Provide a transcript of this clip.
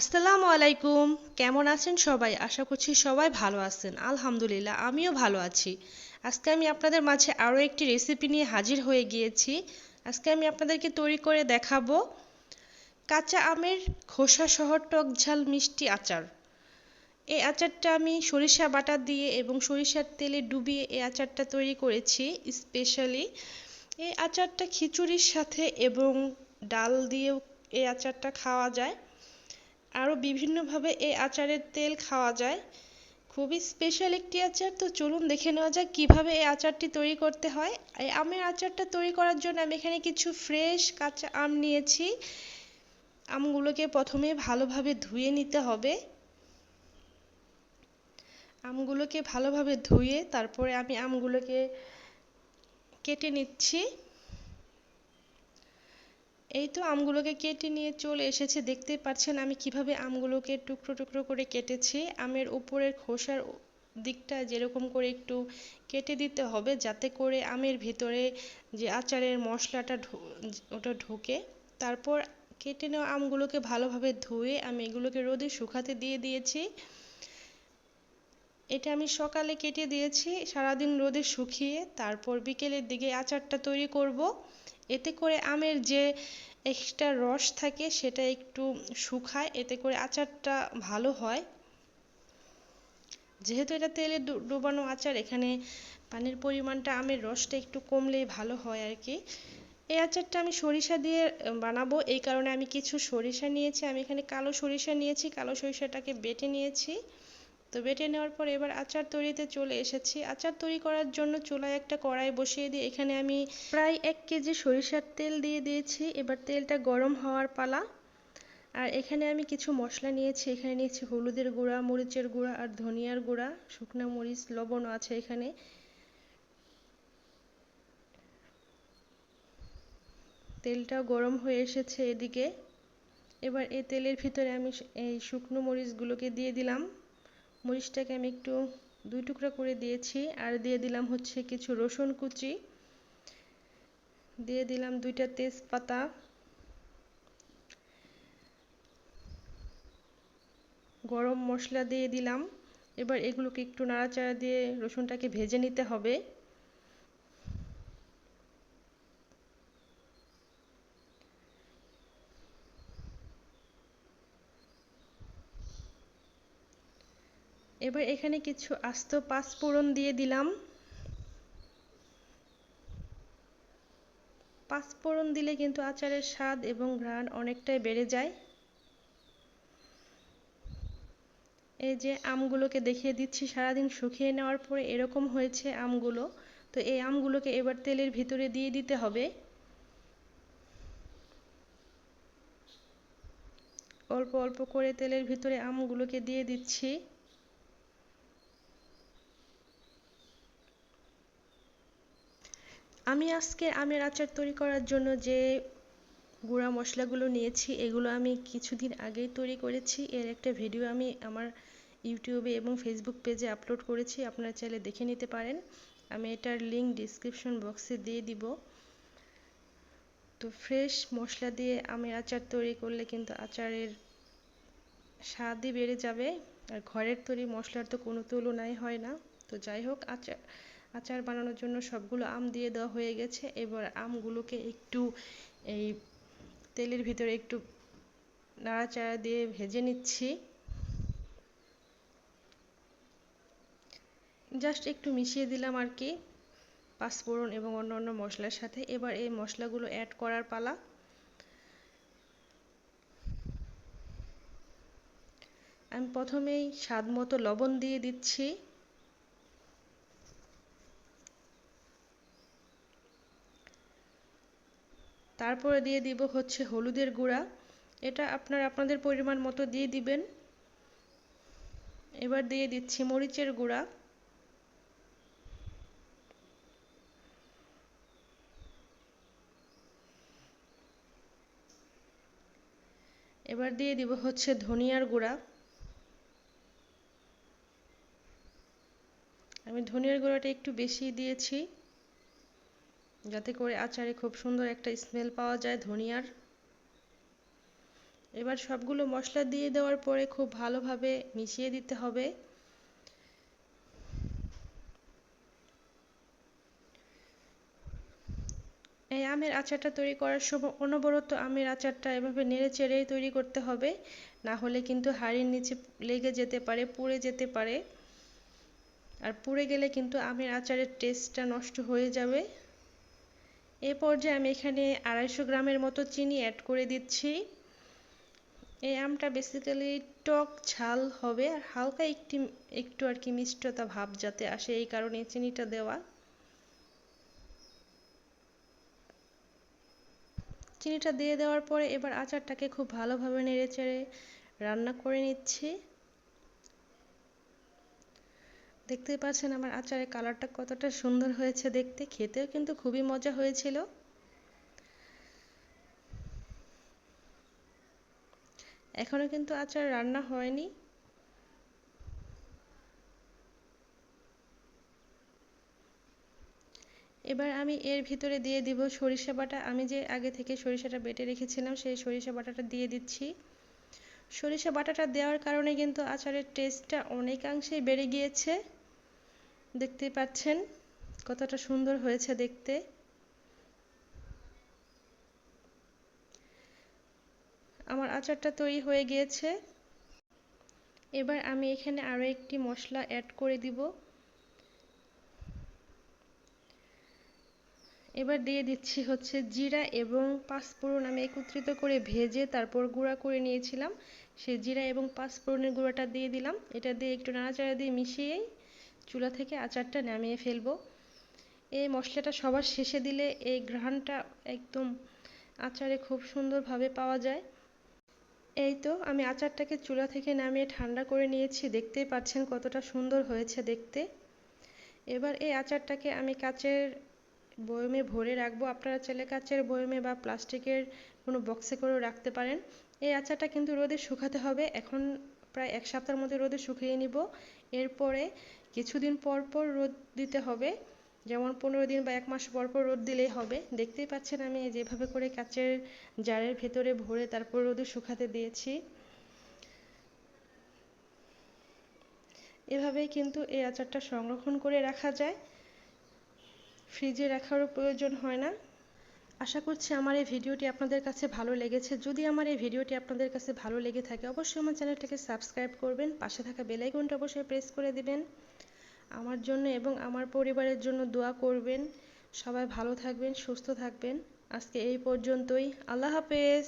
আসসালামু আলাইকুম। কেমন আছেন সবাই? আশা করছি সবাই ভালো আছেন। আলহামদুলিল্লাহ, আমিও ভালো আছি। আজকে আমি আপনাদের মাঝে আরও একটি রেসিপি নিয়ে হাজির হয়ে গিয়েছি। আজকে আমি আপনাদেরকে তৈরি করে দেখাবো কাঁচা আমের খোসা সহ টক ঝাল মিষ্টি আচার। এই আচারটা আমি সরিষা বাটা দিয়ে এবং সরিষার তেলে ডুবিয়ে এই আচারটা তৈরি করেছি স্পেশালি এই আচারটা খিচুড়ির সাথে এবং ডাল দিয়েও এই আচারটা খাওয়া যায়। আরও বিভিন্নভাবে এই আচারের তেল খাওয়া যায়। খুবই স্পেশাল একটি আচার। তো চলুন দেখে নেওয়া যাক কীভাবে এই আচারটি তৈরি করতে হয়। এই আমের আচারটা তৈরি করার জন্য আমি এখানে কিছু ফ্রেশ কাঁচা আম নিয়েছি। আমগুলোকে প্রথমে ভালোভাবে ধুয়ে নিতে হবে। আমগুলোকে ভালোভাবে ধুয়ে তারপরে আমি আমগুলোকে কেটে নিচ্ছি। এই তো আমগুলোকে কেটে নিয়ে চলে এসেছে। দেখতে পাচ্ছেন আমি কীভাবে আমগুলোকে টুকরো টুকরো করে কেটেছি। আমের উপরের খোসার দিকটা যেরকম করে একটু কেটে দিতে হবে, যাতে করে আমের ভিতরে যে আচারের মশলাটা ওটা ঢোকে। তারপর কেটে নেওয়া আমগুলোকে ভালোভাবে ধুয়ে আমি এগুলোকে রোদে শুকাতে দিয়ে দিয়েছি। এটা আমি সকালে কেটে দিয়েছি, সারাদিন রোদে শুকিয়ে তারপর বিকেলের দিকে আচারটা তৈরি করব। এতে করে আমের যে এক্সট্রা রস থাকে সেটা একটু শুকায়, এতে করে আচারটা ভালো হয়। যেহেতু এটা তেলে ডোবানো আচার, এখানে পানির পরিমাণটা আমের রসটা একটু কমলেই ভালো হয় আর কি এই আচারটা আমি সরিষা দিয়ে বানাবো। এই কারণে আমি কিছু সরিষা নিয়েছি। আমি এখানে কালো সরিষা নিয়েছি। কালো সরিষাটাকে বেটে নিয়েছি। তো বেটে নেওয়ার পর এবার আচার তৈরিতে চলে এসেছি। আচার তৈরি করার জন্য চুলায় একটা কড়াই বসিয়ে দিয়ে এখানে আমি প্রায় এক কেজি সরিষার তেল দিয়ে দিয়েছি। এবার তেলটা গরম হওয়ার পালা। আর এখানে আমি কিছু মশলা নিয়েছি। এখানে নিয়েছি হলুদের গুঁড়া, মরিচের গুঁড়া আর ধনিয়ার গুঁড়া। শুকনো মরিচ, লবণও আছে এখানে। তেলটাও গরম হয়ে এসেছে এদিকে। এবার এই তেলের ভিতরে আমি এই শুকনো মরিচগুলোকে দিয়ে দিলাম। মরিচটাকে আমি একটু দুই টুকরা করে দিয়েছি, আর দিয়ে দিলাম হচ্ছে কিছু রসুন কুচি। দিয়ে দিলাম দুইটা তেজপাতা। গরম মশলা দিয়ে দিলাম। এবার এগুলোকে একটু নাড়াচাড়া দিয়ে রসুনটাকে ভেজে নিতে হবে। এবার এখানে কিছু আস্ত পাঁচফোড়ন দিয়ে দিলাম। পাঁচফোড়ন দিলে কিন্তু আচারের স্বাদ এবং ঘ্রাণ অনেকটাই বেড়ে যায়। এই যে আমগুলোকে দেখিয়ে দিচ্ছি, সারাদিন শুকিয়ে নেওয়ার পরে এরকম হয়েছে আমগুলো। তো এই আমগুলোকে এবার তেলের ভিতরে দিয়ে দিতে হবে। অল্প অল্প করে তেলের ভিতরে আমগুলোকে দিয়ে দিচ্ছি। আমি আজকে আমের আচার তৈরি করার জন্য যে গুঁড়া মশলাগুলো নিয়েছি, এগুলো আমি কিছুদিন আগেই তৈরি করেছি। এর একটা ভিডিও আমি আমার ইউটিউবে এবং ফেসবুক পেজে আপলোড করেছি, আপনারা চাইলে দেখে নিতে পারেন। আমি এটার লিঙ্ক ডিসক্রিপশন বক্সে দিয়ে দিব। তো ফ্রেশ মশলা দিয়ে আমের আচার তৈরি করলে কিন্তু আচারের স্বাদই বেড়ে যাবে। আর ঘরের তৈরি মশলার তো কোনো তুলনাই হয় না। তো যাই হোক, আচার আচার বানানোর জন্য সবগুলো আম দিয়ে দেওয়া হয়ে গেছে। এবার আমগুলোকে একটু এই তেলের ভিতরে একটু নাড়াচাড়া দিয়ে ভেজে নিচ্ছি। জাস্ট একটু মিশিয়ে দিলাম আর কি পাঁচফোড়ন এবং অন্য অন্য মশলার সাথে। এবার এই মশলাগুলো অ্যাড করার পালা। আমি প্রথমেই স্বাদ মতো লবণ দিয়ে দিচ্ছি। তারপরে দিয়ে দিব হচ্ছে হলুদের গুঁড়া। এটা আপনার আপনাদের পরিমাণ মতো দিয়ে দিবেন। এবার দিয়ে দিচ্ছি মরিচের গুঁড়া। এবার দিয়ে দিব হচ্ছে ধনিয়ার গুঁড়া। আমি ধনিয়ার গুঁড়াটা একটু বেশি দিয়েছি। যাতে করে আচারে খুব সুন্দর একটা স্মেল পাওয়া যায় ধনিয়ার। এবার সবগুলো মশলা দিয়ে দেওয়ার পরে খুব ভালোভাবে মিশিয়ে দিতে হবে। এই আমের আচারটা তৈরি করার সময় অনবরত আমের আচারটা এভাবে নেড়ে চেড়েই তৈরি করতে হবে। না হলে কিন্তু হাঁড়ির নিচে লেগে যেতে পারে, পুড়ে যেতে পারে। আর পুড়ে গেলে কিন্তু আমের আচারের টেস্টটা নষ্ট হয়ে যাবে। এ পর্যায়ে আমি এখানে আড়াইশো গ্রামের মতো চিনি অ্যাড করে দিচ্ছি। এই আমটা বেসিক্যালি টক ঝাল হবে আর হালকা একটি, একটু আর কি মিষ্টতা ভাব যাতে আসে এই কারণে চিনিটা দেওয়া। চিনিটা দিয়ে দেওয়ার পরে এবার আচারটাকে খুব ভালোভাবে নেড়ে চেড়ে রান্না করে নিচ্ছি। দেখতেই পাচ্ছেন আমার আচারের কালারটা কতটা সুন্দর হয়েছে দেখতে। খেতেও কিন্তু খুবই মজা হয়েছিল। এখনও কিন্তু আচার রান্না হয়নি। এবার আমি এর ভিতরে দিয়ে দিব সরিষা বাটা। আমি যে আগে থেকে সরিষাটা বেটে রেখেছিলাম, সেই সরিষা বাটাটা দিয়ে দিচ্ছি। সরিষা বাটাটা দেওয়ার কারণে কিন্তু আচারের টেস্টটা অনেকাংশেই বেড়ে গিয়েছে। দেখতেই পাচ্ছেন কতটা সুন্দর হয়েছে দেখতে। আমার আচারটা তৈরি হয়ে গিয়েছে। এবার আমি এখানে আরও একটি মশলা অ্যাড করে দিব। এবার দিয়ে দিচ্ছি হচ্ছে জিরা এবং পাঁচফোড়ন। আমি একত্রিত করে ভেজে তারপর গুঁড়া করে নিয়েছিলাম। সেই জিরা এবং পাঁচফোড়নের গুঁড়াটা দিয়ে দিলাম। এটা দিয়ে একটু নাড়াচাড়া দিয়ে মিশিয়েই চুলা থেকে আচারটা নামিয়ে ফেলব। এই মশলাটা সবার শেষে দিলে এই ঘ্রাণটা একদম আচারে খুব সুন্দরভাবে পাওয়া যায়। এই তো আমি আচারটাকে চুলা থেকে নামিয়ে ঠান্ডা করে নিয়েছি, দেখতেই পাচ্ছেন কতটা সুন্দর হয়েছে দেখতে। এবার এই আচারটাকে আমি কাচের বয়মে ভরে রাখব। আপনারা চাইলে কাচের বয়মে বা প্লাস্টিকের কোনো বক্সে করেও রাখতে পারেন। এই আচারটা কিন্তু রোদে শুকাতে হবে। এখন প্রায় এক সপ্তাহের মধ্যে রোদে শুকিয়ে নিব। এরপরে কিছুদিন পর পর রোদ দিতে হবে। যেমন পনেরো দিন বা এক মাস পর পর রোদ দিলেই হবে। দেখতেই পাচ্ছেন আমি যেভাবে করে কাচের জারের ভেতরে ভরে তারপর রোদে শুকাতে দিয়েছি। এভাবেই কিন্তু এই আচারটা সংরক্ষণ করে রাখা যায়। ফ্রিজে রাখারও প্রয়োজন হয় না। আশা করছি আমার এই ভিডিওটি আপনাদের কাছে ভালো লেগেছে। যদি আমার এই ভিডিওটি আপনাদের কাছে ভালো লেগে থাকে, অবশ্যই আমার চ্যানেলটাকে সাবস্ক্রাইব করবেন। পাশে থাকা বেলাইকনটা অবশ্যই প্রেস করে দিবেন। আমার জন্য এবং আমার পরিবারের জন্য দোয়া করবেন। সবাই ভালো থাকবেন, সুস্থ থাকবেন। আজকে এই পর্যন্তই। আল্লাহ হাফেজ।